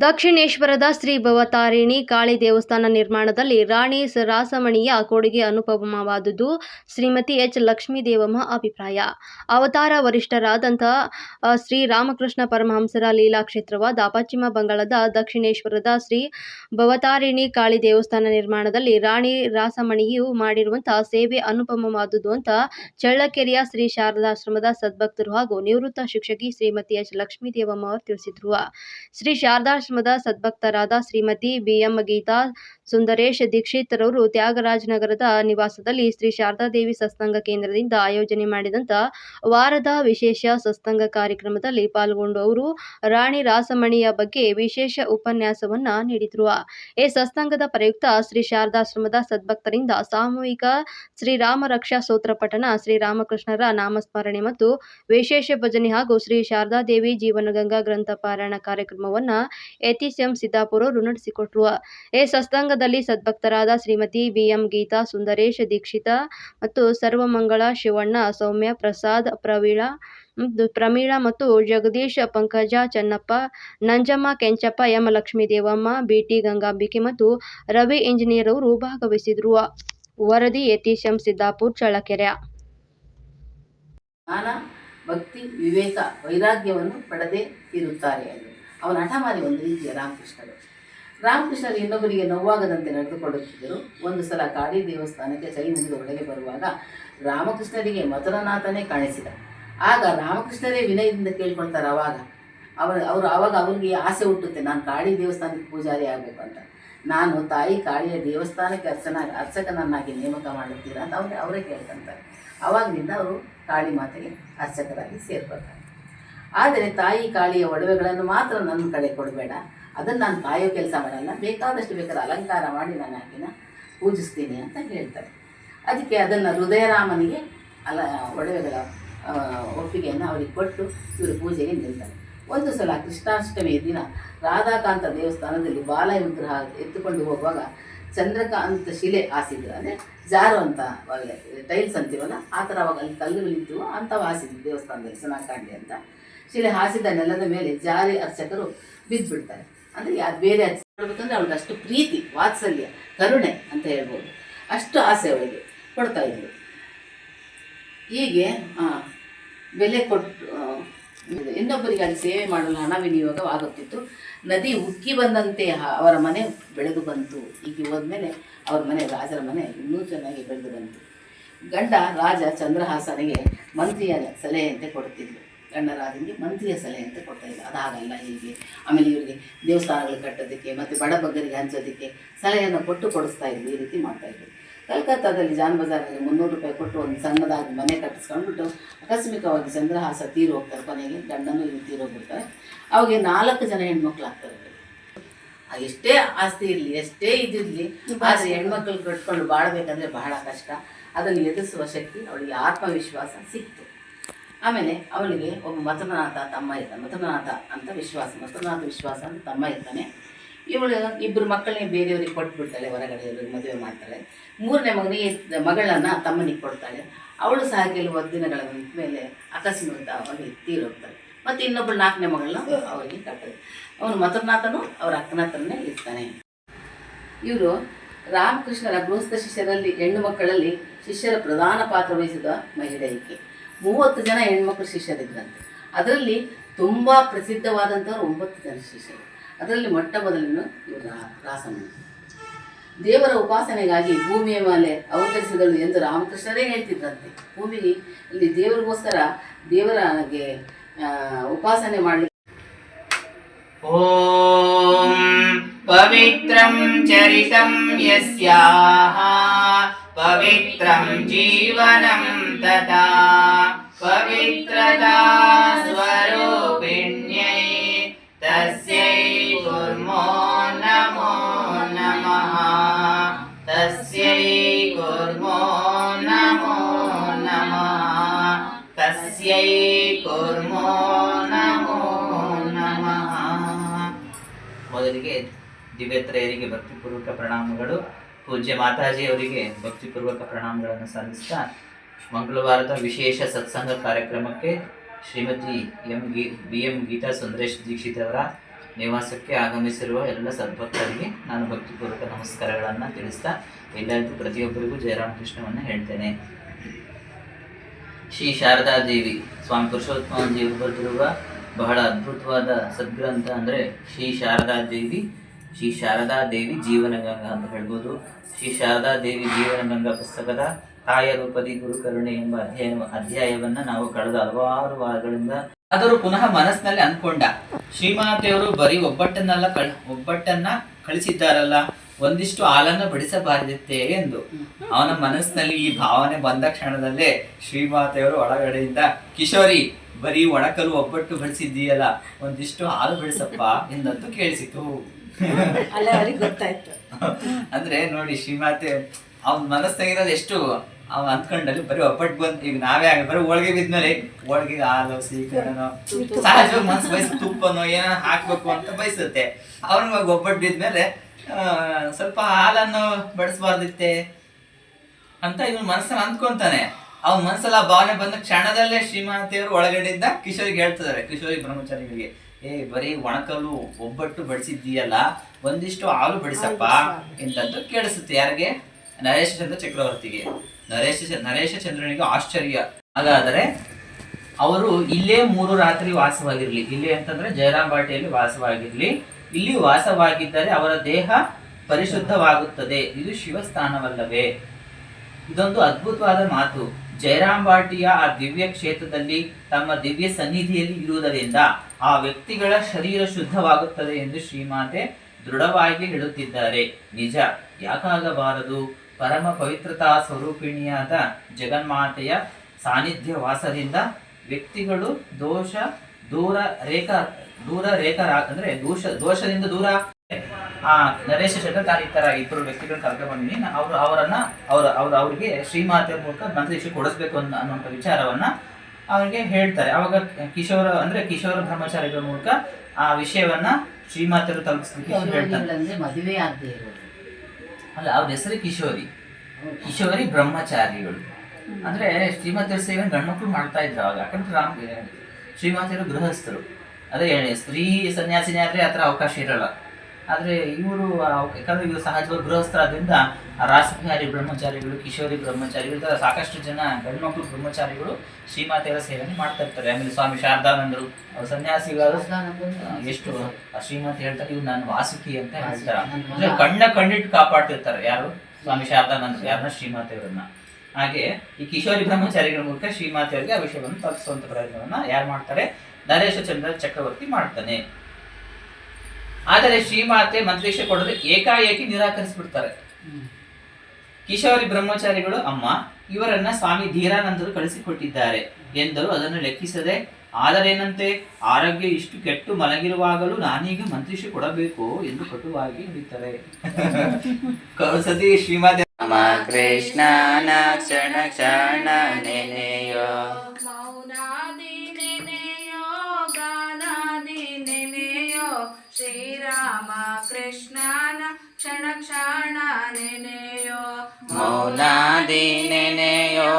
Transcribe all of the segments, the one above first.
ದಕ್ಷಿಣೇಶ್ವರದ ಶ್ರೀ ಭವತಾರಿಣಿ ಕಾಳಿ ದೇವಸ್ಥಾನ ನಿರ್ಮಾಣದಲ್ಲಿ ರಾಣಿ ರಾಸಮಣಿಯ ಕೊಡುಗೆ ಅನುಪಮವಾದುದು ಶ್ರೀಮತಿ ಎಚ್ ಲಕ್ಷ್ಮೀದೇವಮ್ಮ ಅಭಿಪ್ರಾಯ. ಅವತಾರ ವರಿಷ್ಠರಾದಂಥ ಶ್ರೀ ರಾಮಕೃಷ್ಣ ಪರಮಹಂಸರ ಲೀಲಾ ಕ್ಷೇತ್ರವಾದ ಪಶ್ಚಿಮ ಬಂಗಾಳದ ದಕ್ಷಿಣೇಶ್ವರದ ಶ್ರೀ ಭವತಾರಿಣಿ ಕಾಳಿ ದೇವಸ್ಥಾನ ನಿರ್ಮಾಣದಲ್ಲಿ ರಾಣಿ ರಾಸಮಣಿಯು ಮಾಡಿರುವಂತಹ ಸೇವೆ ಅನುಪಮವಾದುದು ಅಂತ ಚಳ್ಳಕೆರೆಯ ಶ್ರೀ ಶಾರದಾಶ್ರಮದ ಸದ್ಭಕ್ತರು ಹಾಗೂ ನಿವೃತ್ತ ಶಿಕ್ಷಕಿ ಶ್ರೀಮತಿ ಎಚ್ ಲಕ್ಷ್ಮೀದೇವಮ್ಮ ಅವರು ತಿಳಿಸಿದ್ರು. ಶ್ರೀ ಶಾರದಾಶ್ರಮದ ಸದ್ಭಕ್ತರಾದ ಶ್ರೀಮತಿ ಬಿಎಂ ಗೀತಾ ಸುಂದರೇಶ್ ದೀಕ್ಷಿತ್ ರವರು ತ್ಯಾಗರಾಜ ನಗರದ ನಿವಾಸದಲ್ಲಿ ಶ್ರೀ ಶಾರದಾದೇವಿ ಸತ್ಸಂಗ ಕೇಂದ್ರದಿಂದ ಆಯೋಜನೆ ಮಾಡಿದಂತ ವಾರದ ವಿಶೇಷ ಸತ್ಸಂಗ ಕಾರ್ಯಕ್ರಮದಲ್ಲಿ ಪಾಲ್ಗೊಂಡು ಅವರು ರಾಣಿ ರಾಸಮಣಿಯ ಬಗ್ಗೆ ವಿಶೇಷ ಉಪನ್ಯಾಸವನ್ನ ನೀಡಿದರು. ಈ ಸತ್ಸಂಗದ ಪ್ರಯುಕ್ತ ಶ್ರೀ ಶಾರದಾಶ್ರಮದ ಸದ್ಭಕ್ತರಿಂದ ಸಾಮೂಹಿಕ ಶ್ರೀರಾಮ ರಕ್ಷಾ ಸೂತ್ರ ಪಠಣ ಶ್ರೀರಾಮಕೃಷ್ಣರ ನಾಮಸ್ಮರಣೆ ಮತ್ತು ವಿಶೇಷ ಭಜನೆ ಹಾಗೂ ಶ್ರೀ ಶಾರದಾದೇವಿ ಜೀವನಗಂಗಾ ಗ್ರಂಥ ಪಾರಾಯಣ ಕಾರ್ಯಕ್ರಮವನ್ನ ಎತಿಎಂ ಸಿದ್ದಾಪುರ ಅವರು ಈ ಸತ್ಸಂಗದಲ್ಲಿ ಸದ್ಭಕ್ತರಾದ ಶ್ರೀಮತಿ ಬಿಎಂ ಗೀತಾ ಸುಂದರೇಶ್ ದೀಕ್ಷಿತ ಮತ್ತು ಸರ್ವಮಂಗಳ ಶಿವಣ್ಣ ಸೌಮ್ಯ ಪ್ರಸಾದ್ ಪ್ರಮೀಳ ಮತ್ತು ಜಗದೀಶ್ ಪಂಕಜ ಚನ್ನಪ್ಪ, ನಂಜಮ್ಮ ಕೆಂಚಪ್ಪ ಎಂ ಲಕ್ಷ್ಮೀದೇವಮ್ಮ ಬಿಟಿ ಗಂಗಾಂಬಿಕೆ ಮತ್ತು ರವಿ ಇಂಜಿನಿಯರ್ ಅವರು ಭಾಗವಹಿಸಿದ್ರು. ವರದಿ ಯತೀಶಂ ಸಿದ್ದಾಪುರ್ ಚಳ್ಳಕೆರೆ. ಭಕ್ತಿ ವಿವೇಕ ವೈರಾಗ್ಯವನ್ನು ಪಡೆದೇ ಇರುತ್ತಾರೆ. ಎಂದು ಅವನ ಹಠಮಾರಿ ಒಂದು ರೀತಿಯ ರಾಮಕೃಷ್ಣರು. ರಾಮಕೃಷ್ಣರು ಇನ್ನೊಬ್ಬರಿಗೆ ನೋವಾಗದಂತೆ ನಡೆದುಕೊಳ್ಳುತ್ತಿದ್ದರು. ಒಂದು ಸಲ ಕಾಳಿ ದೇವಸ್ಥಾನಕ್ಕೆ ಚೈ ಮುಗಿದು ಒಳಗೆ ಬರುವಾಗ ರಾಮಕೃಷ್ಣರಿಗೆ ಮಥುರನಾಥನೇ ಕಾಣಿಸಿದ. ಆಗ ರಾಮಕೃಷ್ಣರೇ ವಿನಯದಿಂದ ಕೇಳ್ಕೊಳ್ತಾರೆ ಅವಾಗ. ಅವರು ಅವರು ಆವಾಗ ಅವ್ರಿಗೆ ಆಸೆ ಹುಟ್ಟುತ್ತೆ, ನಾನು ಕಾಳಿ ದೇವಸ್ಥಾನಕ್ಕೆ ಪೂಜಾರಿ ಆಗಬೇಕು ಅಂತ. ನಾನು ತಾಯಿ ಕಾಳಿಯ ದೇವಸ್ಥಾನಕ್ಕೆ ಅರ್ಚನ, ಅರ್ಚಕನನ್ನಾಗಿ ನೇಮಕ ಮಾಡುತ್ತೀರಾ? ಅಂತ ಅವ್ರಿಗೆ ಅವರೇ ಕೇಳ್ಕೊಂತಾರೆ. ಅವಾಗಿನಿಂದ ಅವರು ಕಾಳಿ ಮಾತೆಗೆ ಅರ್ಚಕರಾಗಿ ಸೇರ್ಕೊಳ್ತಾರೆ. ಆದರೆ ತಾಯಿ ಕಾಳಿಯ ಒಡವೆಗಳನ್ನು ಮಾತ್ರ ನನ್ನ ಕಡೆ ಕೊಡಬೇಡ. ಅದನ್ನು ನಾನು ಕಾಯೋ ಕೆಲಸ ಮಾಡಲ್ಲ. ಬೇಕಾದಷ್ಟು ಬೇಕಾದ ಅಲಂಕಾರ ಮಾಡಿ ನಾನು ಆಕಿನ ಪೂಜಿಸ್ತೀನಿ ಅಂತ ಹೇಳ್ತಾರೆ. ಅದಕ್ಕೆ ಅದನ್ನು ಹೃದಯರಾಮನಿಗೆ ಅಲ, ಒಡವೆಗಳ ಒಪ್ಪಿಗೆಯನ್ನು ಅವರಿಗೆ ಕೊಟ್ಟು ಇವರು ಪೂಜೆಗೆ ನಿಲ್ತಾರೆ. ಒಂದು ಸಲ ಕೃಷ್ಣಾಷ್ಟಮಿಯ ದಿನ ರಾಧಾಕಾಂತ ದೇವಸ್ಥಾನದಲ್ಲಿ ಬಾಲ ವಿಗ್ರಹ ಎತ್ತುಕೊಂಡು ಹೋಗುವಾಗ ಚಂದ್ರಕಾಂತ ಶಿಲೆ ಹಾಸಿದ್ರು. ಅಂದರೆ ಜಾರು ಅಂತ ಟೈಲ್ಸ್ ಅಂತೀವಲ್ಲ, ಆ ಥರ ಅವಾಗ ಅಲ್ಲಿ ಕಲ್ಲುಗಳಿದ್ದು ಇದ್ದವು ಅಂಥವು ಹಾಸಿದ್ರು ದೇವಸ್ಥಾನದಲ್ಲಿ ಸನಾಕಾಂಡಿ ಅಂತ. ಶಿಲೆ ಹಾಸಿದ ನೆಲದ ಮೇಲೆ ಜಾರಿ ಅರ್ಚಕರು ಬಿದ್ದುಬಿಡ್ತಾರೆ. ಅಂದರೆ ಯಾರು ಬೇರೆ ಅರ್ಚ ಮಾಡಬೇಕಂದ್ರೆ ಅವಳಿಗೆ ಅಷ್ಟು ಪ್ರೀತಿ, ವಾತ್ಸಲ್ಯ, ಕರುಣೆ ಅಂತ ಹೇಳ್ಬೋದು. ಅಷ್ಟು ಆಸೆ ಅವಳಿಗೆ ಕೊಡ್ತಾ ಇದ್ರು ಹೀಗೆ ಬೆಲೆ ಕೊಟ್ಟು ಇನ್ನೊಬ್ಬರಿಗೆ ಅಲ್ಲಿ ಸೇವೆ ಮಾಡಲು ಹಣ ವಿನಿಯೋಗವಾಗುತ್ತಿತ್ತು ನದಿ ಉಕ್ಕಿ ಬಂದಂತೆ ಅವರ ಮನೆ ಬೆಳೆದು ಬಂತು. ಈಗ ಹೋದ್ಮೇಲೆ ಅವರ ಮನೆ, ರಾಜರ ಮನೆ ಇನ್ನೂ ಚೆನ್ನಾಗಿ ಬೆಳೆದು ಬಂತು. ಗಂಡ ರಾಜ ಚಂದ್ರಹಾಸನಿಗೆ ಮಂತ್ರಿಯ ಸಲಹೆಯಂತೆ ಕೊಡುತ್ತಿದ್ದರು. ಗಂಡ ಮಂತ್ರಿಯ ಮಂತ್ರಿಯ ಅಂತ ಕೊಡ್ತಾ ಇದ್ದ ಅದಾಗಲ್ಲ ಹೀಗೆ. ಆಮೇಲೆ ಇವರಿಗೆ ದೇವಸ್ಥಾನಗಳು ಕಟ್ಟೋದಕ್ಕೆ ಮತ್ತು ಬಡಬಗ್ಗರಿಗೆ ಹಂಚೋದಕ್ಕೆ ಸಲಹೆಯನ್ನು ಕೊಟ್ಟು ಕೊಡಿಸ್ತಾ ಇದ್ವಿ ಈ ರೀತಿ ಮಾಡ್ತಾ ಇದ್ವಿ ಕಲ್ಕತ್ತಾದಲ್ಲಿ ಜಾನ್ ಬಜಾರಲ್ಲಿ ಮುನ್ನೂರು ರೂಪಾಯಿ ಕೊಟ್ಟು ಒಂದು ಸಣ್ಣದಾಗಿ ಮನೆ ಕಟ್ಟಿಸ್ಕೊಂಡ್ಬಿಟ್ಟು ಆಕಸ್ಮಿಕವಾಗಿ ಚಂದ್ರಹಾಸ ತೀರು ಹೋಗ್ತಾರೆ. ಕೊನೆಗೆ ಗಂಡನೂ ಇಲ್ಲಿ ತೀರೋಗ್ಬಿಡ್ತಾರೆ ಅವಾಗ ನಾಲ್ಕು ಜನ ಹೆಣ್ಮಕ್ಳು ಆಗ್ತಾರೆ ಎಷ್ಟೇ ಆಸ್ತಿ ಇರಲಿ, ಎಷ್ಟೇ ಇದಿರಲಿ, ಆದರೆ ಹೆಣ್ಮಕ್ಳು ಕಟ್ಕೊಂಡು ಬಾಳ್ಬೇಕಂದ್ರೆ ಬಹಳ ಕಷ್ಟ. ಅದನ್ನು ಎದುರಿಸುವ ಶಕ್ತಿ ಅವಳಿಗೆ ಆತ್ಮವಿಶ್ವಾಸ ಸಿಕ್ತು. ಆಮೇಲೆ ಅವಳಿಗೆ ಒಬ್ಬ ಮಧುನಾಥ ತಮ್ಮ ಇರ್ತಾನೆ ಮಧುನಾಥ ಅಂತ ವಿಶ್ವಾಸ, ಮಧುನಾಥ ವಿಶ್ವಾಸ ಅಂತ ತಮ್ಮ ಇರ್ತಾನೆ ಇವಳು ಇಬ್ಬರು ಮಕ್ಕಳನ್ನೇ ಬೇರೆಯವ್ರಿಗೆ ಕೊಟ್ಬಿಡ್ತಾಳೆ, ಹೊರಗಡೆ ಇವ್ರಿಗೆ ಮದುವೆ ಮಾಡ್ತಾಳೆ. ಮೂರನೇ ಮಗನಿಗೆ ಮಗಳನ್ನ ತಮ್ಮನಿಗೆ ಕೊಡ್ತಾಳೆ. ಅವಳು ಸಹ ಕೆಲವು ದಿನಗಳ ಮೇಲೆ ಅಕಸ್ಮಾತ್ವಾಗಿ ತೀರೋಗ್ತಾಳೆ. ಮತ್ತು ಇನ್ನೊಬ್ಬಳು ನಾಲ್ಕನೇ ಮಗಳನ್ನ ಅವರಿಗೆ ಕಟ್ತಾರೆ ಅವನು ಮಥುರನಾಥನು ಅವರ ಅಕ್ಕನ ಹತ್ರನೇ ಇರ್ತಾನೆ. ಇವರು ರಾಮಕೃಷ್ಣರ ಗೃಹಸ್ಥ ಶಿಷ್ಯರಲ್ಲಿ, ಹೆಣ್ಣು ಮಕ್ಕಳಲ್ಲಿ ಶಿಷ್ಯರ ಪ್ರಧಾನ ಪಾತ್ರ ವಹಿಸಿದ ಮಹಿಳೆ ಮೂವತ್ತು ಜನ ಹೆಣ್ಮಕ್ಳು ಶಿಷ್ಯರಿದ್ದಂತೆ ಅದರಲ್ಲಿ ತುಂಬ ಪ್ರಸಿದ್ಧವಾದಂಥವ್ರು ಒಂಬತ್ತು ಜನ ಶಿಷ್ಯರು. ಅದರಲ್ಲಿ ಮೊಟ್ಟ ಮೊದಲಿನ ರಾಸನ. ದೇವರ ಉಪಾಸನೆಗಾಗಿ ಭೂಮಿಯ ಮೇಲೆ ಅವತರಿಸಿದಳು ಎಂದು ರಾಮಕೃಷ್ಣರೇ ಹೇಳ್ತಿದ್ರಂತೆ. ಭೂಮಿ ಇಲ್ಲಿ ದೇವರಿಗೋಸ್ಕರ ದೇವರಗೆ ಉಪಾಸನೆ ಮಾಡಲಿ ಓಂ ಪವಿತ್ರಂ ಚರಿತಂ ಯಸ್ಯಾಹ, ಪವಿತ್ರಂ ಜೀವನಂ ತದಾ पवित्रता स्वरूपिण्यै तस्यै कुर्मो नमो नमः तस्यै कुर्मो नमो नमः तस्यै कुर्मो नमो नमः ಮೊದಲಿಗೆ ದಿವ್ಯತ್ರಯರಿಗೆ ಭಕ್ತಿಪೂರ್ವಕ ಪ್ರಣಾಮಗಳು ಪೂಜ್ಯ ಮಾತಾಜಿ ಅವರಿಗೆ ಭಕ್ತಿಪೂರ್ವಕ ಪ್ರಣಾಮಗಳನ್ನು ಸಲ್ಲಿಸ್ತಾ ಮಂಗಳವಾರದ ವಿಶೇಷ ಸತ್ಸಂಗ ಕಾರ್ಯಕ್ರಮಕ್ಕೆ ಶ್ರೀಮತಿ ಎಂ ಗಿ, ಬಿ ಎಂ ಗೀತಾ ಸುಂದರೇಶ್ ದೀಕ್ಷಿತ್ ಅವರ ನಿವಾಸಕ್ಕೆ ಆಗಮಿಸಿರುವ ಎಲ್ಲ ಸದ್ಭಕ್ತರಿಗೆ ನಾನು ಭಕ್ತಿಪೂರ್ವಕ ನಮಸ್ಕಾರಗಳನ್ನು ತಿಳಿಸ್ತಾ ಎಲ್ಲರಿಗೂ ಪ್ರತಿಯೊಬ್ಬರಿಗೂ ಜಯರಾಮಕೃಷ್ಣವನ್ನು ಹೇಳ್ತೇನೆ. ಶ್ರೀ ಶಾರದಾದೇವಿ ಸ್ವಾಮಿ ಪುರುಷೋತ್ತಮಜಿಯವರು ಬರೆದಿರುವ ಬಹಳ ಅದ್ಭುತವಾದ ಸದ್ಗ್ರಂಥ ಅಂದರೆ ಶ್ರೀ ಶಾರದಾದೇವಿ ಶ್ರೀ ಶಾರದಾ ದೇವಿ ಜೀವನಗಂಗಾ ಅಂತ ಹೇಳ್ಬೋದು. ಶ್ರೀ ಶಾರದಾ ದೇವಿ ಜೀವನಗಂಗಾ ಪುಸ್ತಕದ ತಾಯ ರೂಪದಿ ಗುರುಕರುಣೆ ಎಂಬ ಅಧ್ಯಯನ ಅಧ್ಯಾಯವನ್ನ ನಾವು ಕಳೆದ ಹಲವಾರು ವಾರಗಳಿಂದ ಆದರೂ ಪುನಃ ಮನಸ್ಸಿನಲ್ಲಿ ಅನ್ಕೊಂಡ ಶ್ರೀಮಾತೆಯವರು ಬರೀ ಒಬ್ಬಟ್ಟನ್ನೆಲ್ಲ ಕಳ್ ಒಬ್ಬಟ್ಟನ್ನ ಕಳಿಸಿದ್ದಾರಲ್ಲ. ಒಂದಿಷ್ಟು ಹಾಲನ್ನ ಬಡಿಸಬಾರದಿತ್ತೇ ಎಂದು. ಅವನ ಮನಸ್ಸಿನಲ್ಲಿ ಈ ಭಾವನೆ ಬಂದ ಕ್ಷಣದಲ್ಲೇ ಶ್ರೀಮಾತೆಯವರು ಒಳಗಡೆಯಿಂದ ಕಿಶೋರಿ ಬರೀ ಒಣಕಲು ಒಬ್ಬಟ್ಟು ಬಡಿಸಿದ್ದೀಯಲ್ಲ. ಒಂದಿಷ್ಟು ಹಾಲು ಬಡಿಸಪ್ಪ ಎಂದಂತೂ ಕೇಳಿಸಿತು. ಅಂದ್ರೆ ನೋಡಿ ಶ್ರೀಮಾತೆ ಅವ್ನ ಮನಸ್ಸಾಗಿರೋದು ಎಷ್ಟು ಅವ ಅಂದ್ಕೊಂಡಲ್ಲಿ ಬರೀ ಒಬ್ಬಟ್ಟು ಬಂದ್ ಈಗ ನಾವೇ ಆಗ ಬರೀ ಹೋಳಿಗೆ ಬಿದ್ಮೇಲೆ ಹೋಳಿಗೆ ಹಾಲು ಸೀಕರಣೋ ಸಹಜವಾಗಿ ಮನ್ಸು ಬಯಸ್ ತುಪ್ಪನೋ ಏನೋ ಹಾಕ್ಬೇಕು ಅಂತ ಬಯಸುತ್ತೆ. ಅವ್ನ ಒಬ್ಬಟ್ಟು ಬಿದ್ಮೇಲೆ ಸ್ವಲ್ಪ ಹಾಲನ್ನು ಬಡಿಸ್ಬಾರ್ದಿತ್ತೆ ಅಂತ ಇವನ್ ಮನಸ್ಸಲ್ಲಿ ಅಂದ್ಕೊಂತಾನೆ. ಅವ್ನ ಮನ್ಸಲ್ಲ ಆ ಭಾವನೆ ಬಂದ ಕ್ಷಣದಲ್ಲೇ ಶ್ರೀಮಾತೆಯವರು ಒಳಗಡೆಯಿಂದ ಕಿಶೋರಿಗೆ ಹೇಳ್ತಿದ್ದಾರೆ ಕಿಶೋರಿ ಬ್ರಹ್ಮಚಾರಿಗಳಿಗೆ ಏ ಬರೀ ಒಣಕಲ್ಲು ಒಬ್ಬಟ್ಟು ಬಡಿಸಿದ್ದೀಯಲ್ಲ ಒಂದಿಷ್ಟು ಹಾಲು ಬಡಿಸಪ್ಪ ಎಂತಂದು ಕೇಳಿಸುತ್ತೆ. ಯಾರಿಗೆ? ನರೇಶ ಚಂದ್ರ ಚಕ್ರವರ್ತಿಗೆ. ನರೇಶ ನರೇಶ ಚಂದ್ರನಿಗೆ ಆಶ್ಚರ್ಯ. ಹಾಗಾದರೆ ಅವರು ಇಲ್ಲೇ ಮೂರು ರಾತ್ರಿ ವಾಸವಾಗಿರಲಿ. ಇಲ್ಲಿ ಅಂತಂದ್ರೆ ಜಯರಾಮ್ ಬಾಟಿಯಲ್ಲಿ ವಾಸವಾಗಿರಲಿ. ಇಲ್ಲಿ ವಾಸವಾಗಿದ್ದರೆ ಅವರ ದೇಹ ಪರಿಶುದ್ಧವಾಗುತ್ತದೆ. ಇದು ಶಿವಸ್ಥಾನವಲ್ಲವೇ? ಇದೊಂದು ಅದ್ಭುತವಾದ ಮಾತು. ಜಯರಾಮ್ ಬಾಟಿಯ ಆ ದಿವ್ಯ ಕ್ಷೇತ್ರದಲ್ಲಿ ತಮ್ಮ ದಿವ್ಯ ಸನ್ನಿಧಿಯಲ್ಲಿ ಇರುವುದರಿಂದ ಆ ವ್ಯಕ್ತಿಗಳ ಶರೀರ ಶುದ್ಧವಾಗುತ್ತದೆ ಎಂದು ಶ್ರೀಮಾತೆ ದೃಢವಾಗಿ ಹೇಳುತ್ತಿದ್ದಾರೆ. ನಿಜ. ಯಾಕಾಗಬಾರದು? ಪರಮ ಪವಿತ್ರತಾ ಸ್ವರೂಪಿಣಿಯಾದ ಜಗನ್ಮಾತೆಯ ಸಾನ್ನಿಧ್ಯ ವಾಸದಿಂದ ವ್ಯಕ್ತಿಗಳು ದೋಷ ದೂರ ರೇಖಾ ದೂರ ರೇಖಾ ಅಂದ್ರೆ ದೋಷ ದೋಷದಿಂದ ದೂರ ಆ ನರೇಶ ಶೆಟ್ಟರ್ ತಾನು ಈ ತರ ಇಬ್ಬರು ವ್ಯಕ್ತಿಗಳು ಕರ್ಕೊಂಡು ಬಂದಿನಿ ಅವರು ಅವರನ್ನ ಅವ್ರ ಅವ್ರ ಅವ್ರಿಗೆ ಶ್ರೀಮಾತೆ ಮೂಲಕ ಮಂತ್ರಿಶಿ ಕೊಡಿಸ್ಬೇಕು ಅನ್ನೋ ಅನ್ನುವಂಥ ವಿಚಾರವನ್ನ ಅವರಿಗೆ ಹೇಳ್ತಾರೆ. ಅವಾಗ ಕಿಶೋರ ಅಂದ್ರೆ ಕಿಶೋರ ಬ್ರಹ್ಮಚಾರಿಗಳ ಮೂಲಕ ಆ ವಿಷಯವನ್ನ ಶ್ರೀಮಾತೆಯರು ತಲುಪಿಸ್ಲಿಕ್ಕೆ ಹೇಳ್ತಾರೆ. ಮದುವೆ ಆಗದೆ ಇರೋದು. ಅಲ್ಲ, ಅವ್ರ ಹೆಸರು ಕಿಶೋರಿ. ಕಿಶೋರಿ ಬ್ರಹ್ಮಚಾರಿಗಳು. ಅಂದ್ರೆ ಶ್ರೀಮತಿಯರ ಸೇವೆ ಗಂಡ್ಮಕ್ಳು ಮಾಡ್ತಾ ಇದ್ರು ಅವಾಗ. ಯಾಕಂದ್ರೆ ರಾಮ್ ಶ್ರೀಮತಿಯರು ಗೃಹಸ್ಥರು. ಅದೇ ಸ್ತ್ರೀ ಸನ್ಯಾಸಿನಿ ಆದ್ರೆ ಆ ಅವಕಾಶ ಇರಲ್ಲ. ಆದ್ರೆ ಇವರು ಯಾಕಂದ್ರೆ ಇವರು ಸಹಜವಾಗಿ ಗೃಹಸ್ಥರಾದ್ರಿಂದ ಆ ರಾಸಬಿಹಾರಿ ಬ್ರಹ್ಮಚಾರಿಗಳು ಕಿಶೋರಿ ಬ್ರಹ್ಮಚಾರಿಗಳು ಥರ ಸಾಕಷ್ಟು ಜನ ಗಂಡ್ಮಕ್ಳು ಬ್ರಹ್ಮಚಾರಿಗಳು ಶ್ರೀಮಾತೆಯರ ಸೇವೆಯನ್ನು ಮಾಡ್ತಾ ಇರ್ತಾರೆ. ಆಮೇಲೆ ಸ್ವಾಮಿ ಶಾರದಾನಂದರು ಅವರು ಸನ್ಯಾಸಿಗಳು ಎಷ್ಟು ಶ್ರೀಮಾತೆ ಶ್ರೀಮತಿ ಹೇಳ್ತಾರೆ ಇವ್ರು ನಾನು ವಾಸುಕಿ ಅಂತ ಹೇಳ್ತಾರೆ. ಅಂದ್ರೆ ಕಣ್ಣ ಕಣ್ಣಿಟ್ಟು ಕಾಪಾಡ್ತಿರ್ತಾರೆ ಯಾರು? ಸ್ವಾಮಿ ಶಾರದಾನಂದರು ಯಾರನ್ನ? ಶ್ರೀಮಾತೆಯವರನ್ನ. ಹಾಗೆ ಈ ಕಿಶೋರಿ ಬ್ರಹ್ಮಚಾರಿಗಳ ಮೂಲಕ ಶ್ರೀಮಾತೆಯವರಿಗೆ ಆ ವಿಷಯವನ್ನು ತಲುಪಿಸುವಂತ ಪ್ರಯತ್ನವನ್ನ ಯಾರು ಮಾಡ್ತಾರೆ? ನರೇಶ ಚಂದ್ರ ಚಕ್ರವರ್ತಿ ಮಾಡ್ತಾನೆ. ಆದರೆ ಶ್ರೀಮಾತೆ ಮಂತ್ರೀಕ್ಷೆ ಕೊಡದೆ ಏಕಾಏಕಿ ನಿರಾಕರಿಸಿಬಿಡ್ತಾರೆ. ಕಿಶೋರಿ ಬ್ರಹ್ಮಚಾರಿಗಳು ಅಮ್ಮ ಇವರನ್ನ ಸ್ವಾಮಿ ಧೀರಾನಂದರು ಕಳಿಸಿಕೊಟ್ಟಿದ್ದಾರೆ ಎಂದರು. ಅದನ್ನು ಲೆಕ್ಕಿಸದೆ ಆದರೇನಂತೆ ಆರೋಗ್ಯ ಇಷ್ಟು ಕೆಟ್ಟು ಮಲಗಿರುವಾಗಲೂ ನಾನೀಗ ಮಂತ್ರಿಷಿ ಕೊಡಬೇಕು ಎಂದು ಕಟುವಾಗಿ ಹಿಡಿತಾರೆ ಕೌಸತಿ ಶ್ರೀಮಾತೆ ಕೃಷ್ಣ ಕೃಷ್ಣನ ಕ್ಷಣ ಕ್ಷಣ ನೆನೆಯೋ ಕೃಷ್ಣನ ಕ್ಷಣ ಕ್ಷಣ ನೆನೆಯೋ. ಮೌನಾದಿ ನೆನೆಯೋ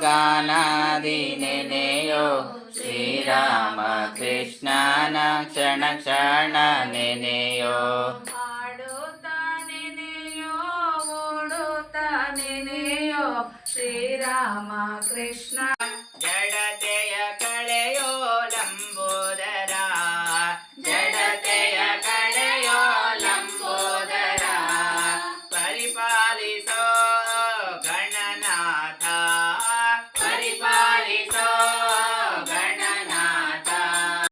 ಗಾನಾದಿ ನೆನೆಯೋ ಶ್ರೀರಾಮ ಕೃಷ್ಣನ ಕ್ಷಣ ಕ್ಷಣ ನೆನೆಯೋ. ಆಡುತ್ತಾ ನೆನೆಯೋ ಓಡುತ್ತಾ ನೆನೆಯೋ. ಶ್ರೀರಾಮ ಕೃಷ್ಣ ಜಡತೆ